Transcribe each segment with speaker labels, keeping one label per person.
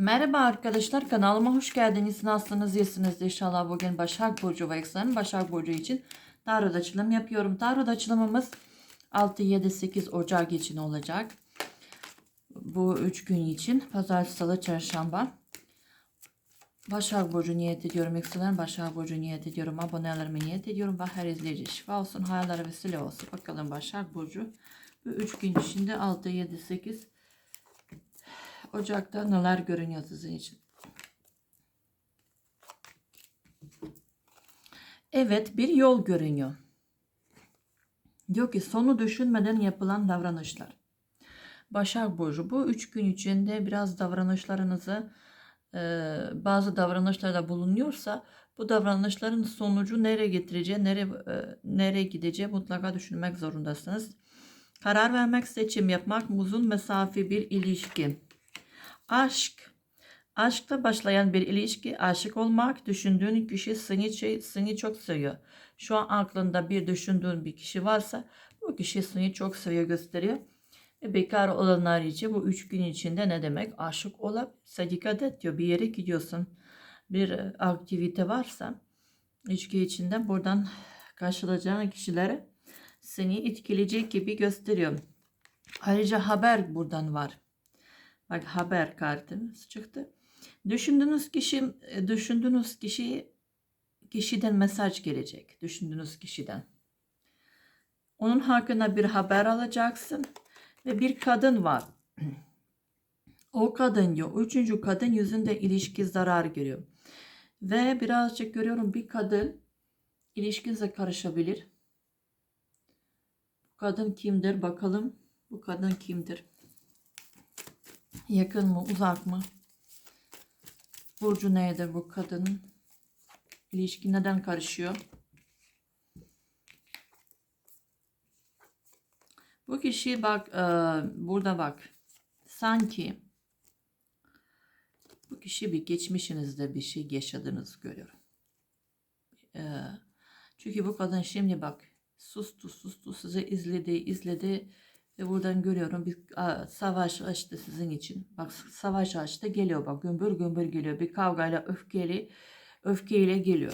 Speaker 1: Merhaba arkadaşlar kanalıma hoş geldiniz. Nasılsınız? İyisiniz inşallah. Bugün Başak Burcu ve Eksen Başak Burcu için tarot açılım yapıyorum. Tarot açılımımız 6, 7, 8 Ocak için olacak. Bu 3 gün için. Pazar, Salı, Çarşamba. Başak Burcu niyet ediyorum. Eksen Başak Burcu niyet ediyorum. Abonelerime niyet ediyorum. Ve her izleyici şifa olsun. Hayalleri vesile olsun. Bakalım Başak Burcu. Bu 3 gün içinde 6, 7, 8 Ocak'ta neler görünüyor sizin için? Evet bir yol görünüyor. Diyor ki sonu düşünmeden yapılan davranışlar. Başak Burcu bu üç gün içinde biraz davranışlarınızı e, bazı davranışlarda bulunuyorsa bu davranışların sonucu nereye getireceği, nereye, e, nereye gideceği mutlaka düşünmek zorundasınız. Karar vermek, seçim yapmak, uzun mesafe bir ilişki. Aşk. Aşkta başlayan bir ilişki, aşık olmak, düşündüğün kişi seni, seni çok seviyor. Şu an aklında bir düşündüğün bir kişi varsa bu kişi seni çok seviyor gösteriyor. E, bekar olanlar için bu üç gün içinde ne demek? Aşık olabilirse dikkat et diyor. Bir yere gidiyorsun. Bir e, aktivite varsa ilişki içinde buradan karşılayacağın kişilere seni etkileyecek gibi gösteriyor. Ayrıca haber buradan var. Bak haber kartımız çıktı. Düşündüğünüz kişi, düşündüğünüz kişi kişiden mesaj gelecek. Düşündüğünüz kişiden. Onun hakkında bir haber alacaksın ve bir kadın var. O kadın diyor. Üçüncü kadın yüzünde ilişki zarar görüyor. Ve birazcık görüyorum bir kadın ilişkinize karışabilir. Bu kadın kimdir bakalım. Bu kadın kimdir? Yakın mı, uzak mı? Burcu nedir bu kadının? İlişki neden karışıyor? Bu kişi bak, e, burada bak. Sanki bu kişi bir geçmişinizde bir şey yaşadığınızı görüyorum. E, çünkü bu kadın şimdi bak sustu sustu sizi izledi izledi ve buradan görüyorum bir savaş açtı sizin için. Bak savaş açtı geliyor bak gümbür gümbür geliyor. Bir kavgayla öfkeli öfkeyle geliyor.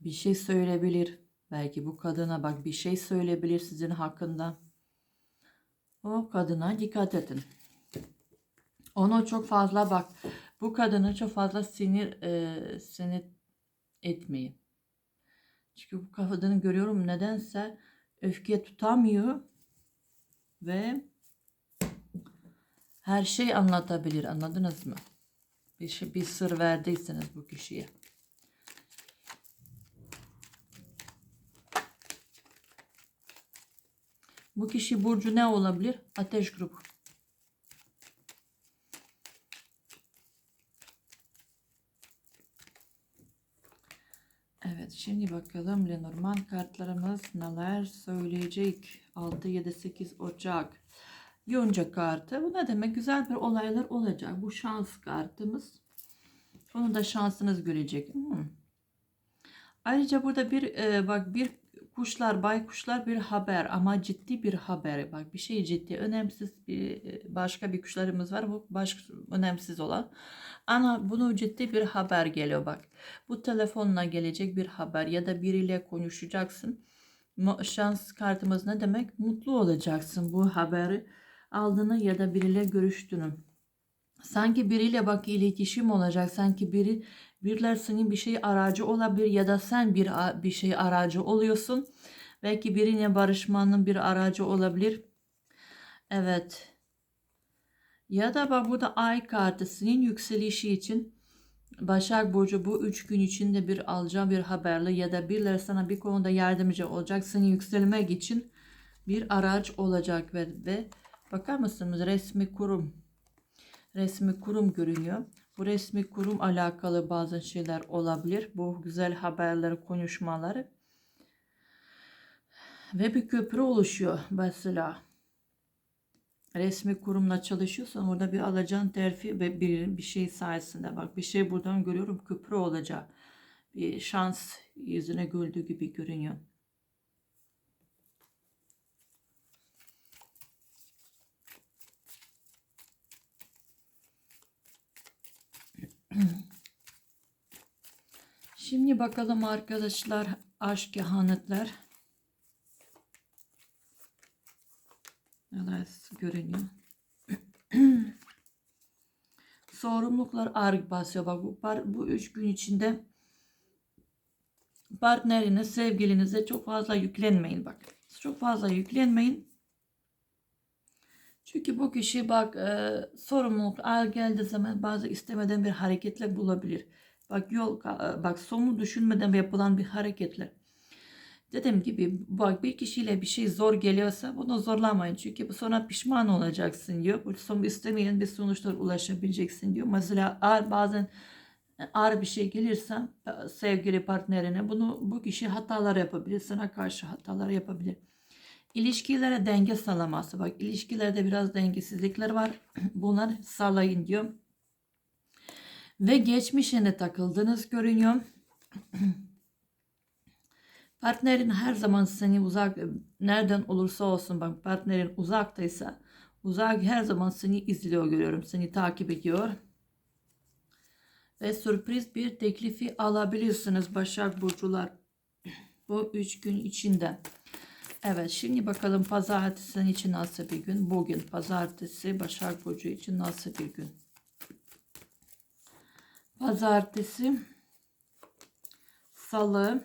Speaker 1: Bir şey söyleyebilir. Belki bu kadına bak bir şey söyleyebilir sizin hakkında. O kadına dikkat edin. Onu çok fazla bak. Bu kadını çok fazla sinir e, sinir etmeyin. Çünkü bu kadını görüyorum nedense öfke tutamıyor ve her şey anlatabilir. Anladınız mı? Bir, şey, bir sır verdiyseniz bu kişiye. Bu kişi burcu ne olabilir? Ateş grubu. Evet şimdi bakalım Lenormand kartlarımız neler söyleyecek. 6, 7, 8 Ocak. Yonca kartı. Bu ne demek? Güzel bir olaylar olacak. Bu şans kartımız. Onu da şansınız görecek. Hmm. Ayrıca burada bir e, bak bir kuşlar, baykuşlar bir haber ama ciddi bir haber. Bak bir şey ciddi, önemsiz bir başka bir kuşlarımız var. Bu baş önemsiz olan. Ama bunu ciddi bir haber geliyor bak. Bu telefonla gelecek bir haber ya da biriyle konuşacaksın. Şans kartımız ne demek? Mutlu olacaksın bu haberi aldığını ya da biriyle görüştüğünü. Sanki biriyle bak iletişim olacak. Sanki biri Biriler senin bir şey aracı olabilir ya da sen bir bir şey aracı oluyorsun. Belki birine barışmanın bir aracı olabilir. Evet. Ya da bak burada ay kartı senin yükselişi için Başak Burcu bu üç gün içinde bir alacağım bir haberle ya da birileri sana bir konuda yardımcı olacak. Seni yükselmek için bir araç olacak ve, ve bakar mısınız resmi kurum resmi kurum görünüyor. Bu resmi kurum alakalı bazı şeyler olabilir. Bu güzel haberleri, konuşmaları. Ve bir köprü oluşuyor mesela. Resmi kurumla çalışıyorsan orada bir alacağın terfi ve bir, bir şey sayesinde bak bir şey buradan görüyorum köprü olacak. Bir şans yüzüne güldüğü gibi görünüyor. Şimdi bakalım arkadaşlar aşk kehanetler. Neler görünüyor. Sorumluluklar ağır basıyor. Bak bu, bu üç gün içinde partnerine, sevgilinize çok fazla yüklenmeyin bak. Çok fazla yüklenmeyin. Çünkü bu kişi bak e, sorumluluk ağır geldiği zaman bazı istemeden bir hareketle bulabilir. Bak yol ka- bak sonu düşünmeden yapılan bir hareketle. Dediğim gibi bak bir kişiyle bir şey zor geliyorsa bunu zorlamayın. Çünkü bu sonra pişman olacaksın diyor. Bu son istemeyen bir sonuçlar ulaşabileceksin diyor. Mesela ağır bazen ağır bir şey gelirse e, sevgili partnerine bunu bu kişi hatalar yapabilir. Sana karşı hatalar yapabilir. İlişkilere denge sağlaması. Bak ilişkilerde biraz dengesizlikler var. Bunlar sağlayın diyor. Ve geçmişine takıldığınız görünüyor. Partnerin her zaman seni uzak nereden olursa olsun bak partnerin uzaktaysa uzak her zaman seni izliyor görüyorum. Seni takip ediyor. Ve sürpriz bir teklifi alabilirsiniz Başak Burcular. Bu üç gün içinde. Evet şimdi bakalım pazartesi için nasıl bir gün? Bugün pazartesi Başak Burcu için nasıl bir gün? Pazartesi, salı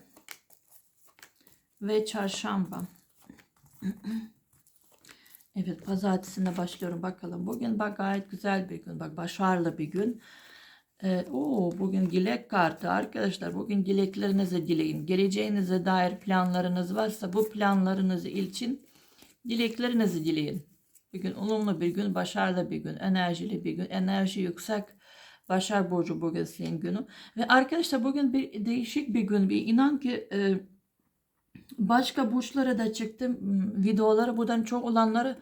Speaker 1: ve çarşamba. Evet pazartesine başlıyorum bakalım. Bugün bak gayet güzel bir gün. Bak başarılı bir gün. Ee, oo, bugün dilek kartı arkadaşlar. Bugün dileklerinizi dileyin. Geleceğinize dair planlarınız varsa bu planlarınızı için dileklerinizi dileyin. Bugün olumlu bir gün, başarılı bir gün, enerjili bir gün, enerji yüksek. Başar Burcu bugün senin günü. Ve arkadaşlar bugün bir değişik bir gün. Bir inan ki e, başka burçlara da çıktım m, videoları. Buradan çok olanları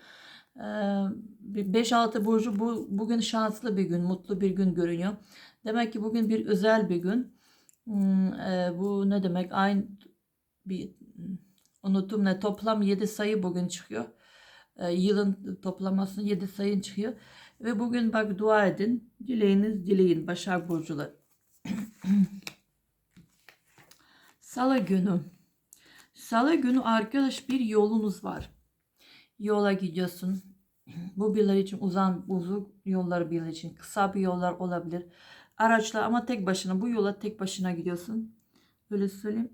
Speaker 1: 5-6 burcu bu, bugün şanslı bir gün, mutlu bir gün görünüyor. Demek ki bugün bir özel bir gün. Hmm, bu ne demek? Aynı bir unuttum ne toplam 7 sayı bugün çıkıyor. Yılın toplaması 7 sayın çıkıyor. Ve bugün bak dua edin. Dileğiniz dileyin Başak Burcular. Salı günü. Salı günü arkadaş bir yolunuz var. Yola gidiyorsun. Bu birileri için uzun uzun yollar birileri için kısa bir yollar olabilir. Araçla ama tek başına bu yola tek başına gidiyorsun. Öyle söyleyeyim.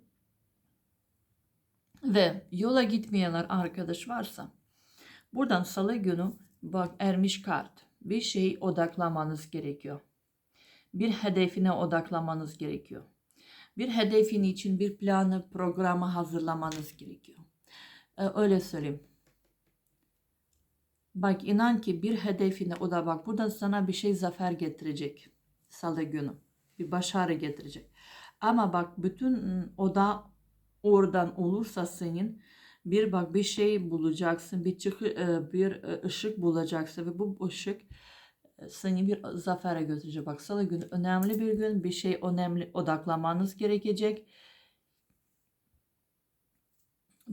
Speaker 1: Ve yola gitmeyenler arkadaş varsa buradan salı günü bak ermiş kart. Bir şey odaklamanız gerekiyor. Bir hedefine odaklamanız gerekiyor. Bir hedefin için bir planı, programı hazırlamanız gerekiyor. Ee, öyle söyleyeyim. Bak inan ki bir hedefine o da bak buradan sana bir şey zafer getirecek. Salı günü. Bir başarı getirecek. Ama bak bütün ım, o da oradan olursa senin bir bak bir şey bulacaksın. Bir çıkı, e, bir e, ışık bulacaksın ve bu ışık seni bir zafere götürecek. Bak salı günü önemli bir gün. Bir şey önemli odaklamanız gerekecek.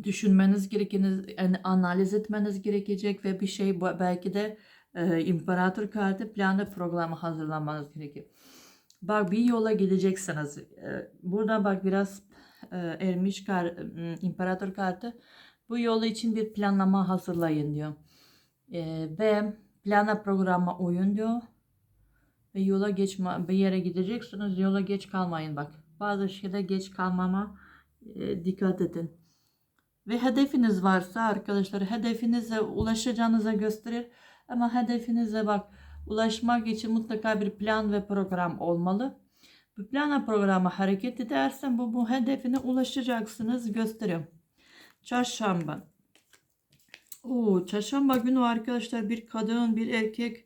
Speaker 1: Düşünmeniz gerekeniz, yani analiz etmeniz gerekecek ve bir şey belki de e, imparator kartı planı programı hazırlamanız gerekiyor. Bak bir yola gideceksiniz. E, burada bak biraz e, ermiş kar, m, imparator kartı bu yolu için bir planlama hazırlayın diyor. E, ve plana programa uyun diyor. Ve yola geç bir yere gideceksiniz. Yola geç kalmayın bak. Bazı şeyde geç kalmama e, dikkat edin. Ve hedefiniz varsa arkadaşlar hedefinize ulaşacağınıza gösterir. Ama hedefinize bak ulaşmak için mutlaka bir plan ve program olmalı. Bu plana programa hareket edersen bu, bu hedefine ulaşacaksınız gösteriyor. Çarşamba. Oo, çarşamba günü arkadaşlar bir kadın bir erkek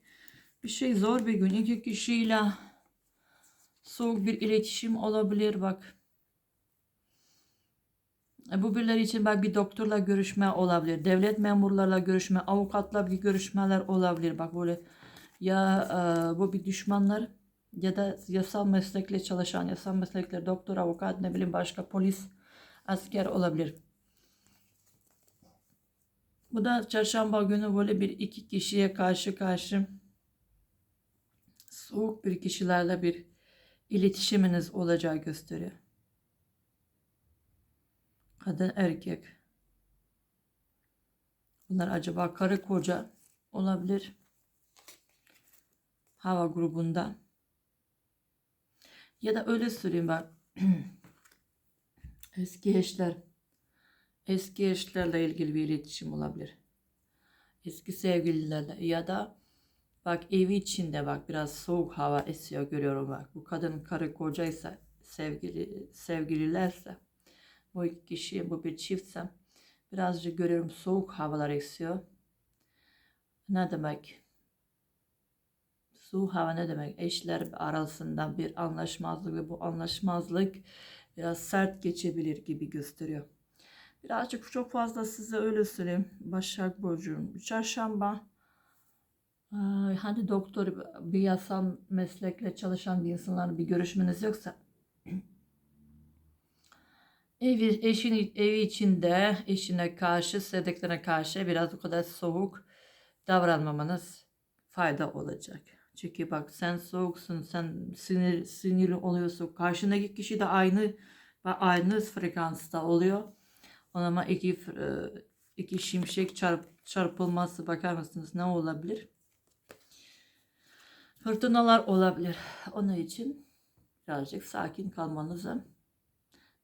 Speaker 1: bir şey zor bir gün. İki kişiyle soğuk bir iletişim olabilir bak. E, Bu birileri için bak bir doktorla görüşme olabilir. Devlet memurlarla görüşme, avukatla bir görüşmeler olabilir. Bak böyle ya e, bu bir düşmanlar ya da yasal meslekle çalışan, yasal meslekler doktor, avukat, ne bileyim başka polis, asker olabilir. Bu da çarşamba günü böyle bir iki kişiye karşı karşı soğuk bir kişilerle bir iletişiminiz olacağı gösteriyor. Kadın erkek. Bunlar acaba karı koca olabilir. Hava grubunda. Ya da öyle söyleyeyim bak. Eski eşler. Eski eşlerle ilgili bir iletişim olabilir. Eski sevgililerle ya da bak evi içinde bak biraz soğuk hava esiyor görüyorum bak. Bu kadın karı kocaysa sevgili sevgililerse bu iki kişi bu bir çiftse birazcık görüyorum soğuk havalar esiyor. Ne demek? Soğuk hava ne demek? Eşler arasında bir anlaşmazlık ve bu anlaşmazlık biraz sert geçebilir gibi gösteriyor. Birazcık çok fazla size öyle söyleyeyim. Başak Burcu'nun çarşamba Ay, hani doktor bir yasal meslekle çalışan bir insanlarla bir görüşmeniz yoksa evi, eşin evi içinde eşine karşı sevdiklerine karşı biraz o kadar soğuk davranmamanız fayda olacak. Çünkü bak sen soğuksun, sen sinir sinirli oluyorsun. Karşındaki kişi de aynı ve aynı frekansta oluyor. Ama iki e, iki şimşek çarp, çarpılması bakar mısınız ne olabilir? Fırtınalar olabilir. Onun için birazcık sakin kalmanızı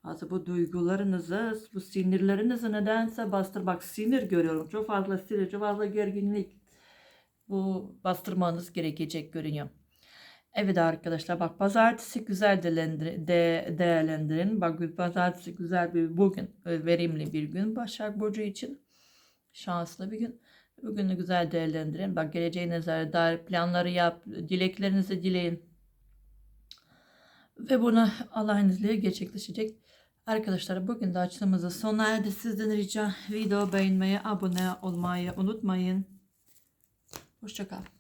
Speaker 1: bazı bu duygularınızı, bu sinirlerinizi nedense bastır. Bak sinir görüyorum. Çok fazla sinir, çok fazla gerginlik. Bu bastırmanız gerekecek görünüyor. Evet arkadaşlar bak pazartesi güzel değerlendirin. De, değerlendirin. Bak pazartesi güzel bir bugün e, verimli bir gün Başak Burcu için. Şanslı bir gün. Bugünü güzel değerlendirin. Bak geleceğinize dair planları yap. Dileklerinizi dileyin. Ve bunu Allah'ın izniyle gerçekleşecek. Arkadaşlar bugün de açılımızı sona erdi. Sizden rica video beğenmeyi, abone olmayı unutmayın. Hoşçakalın.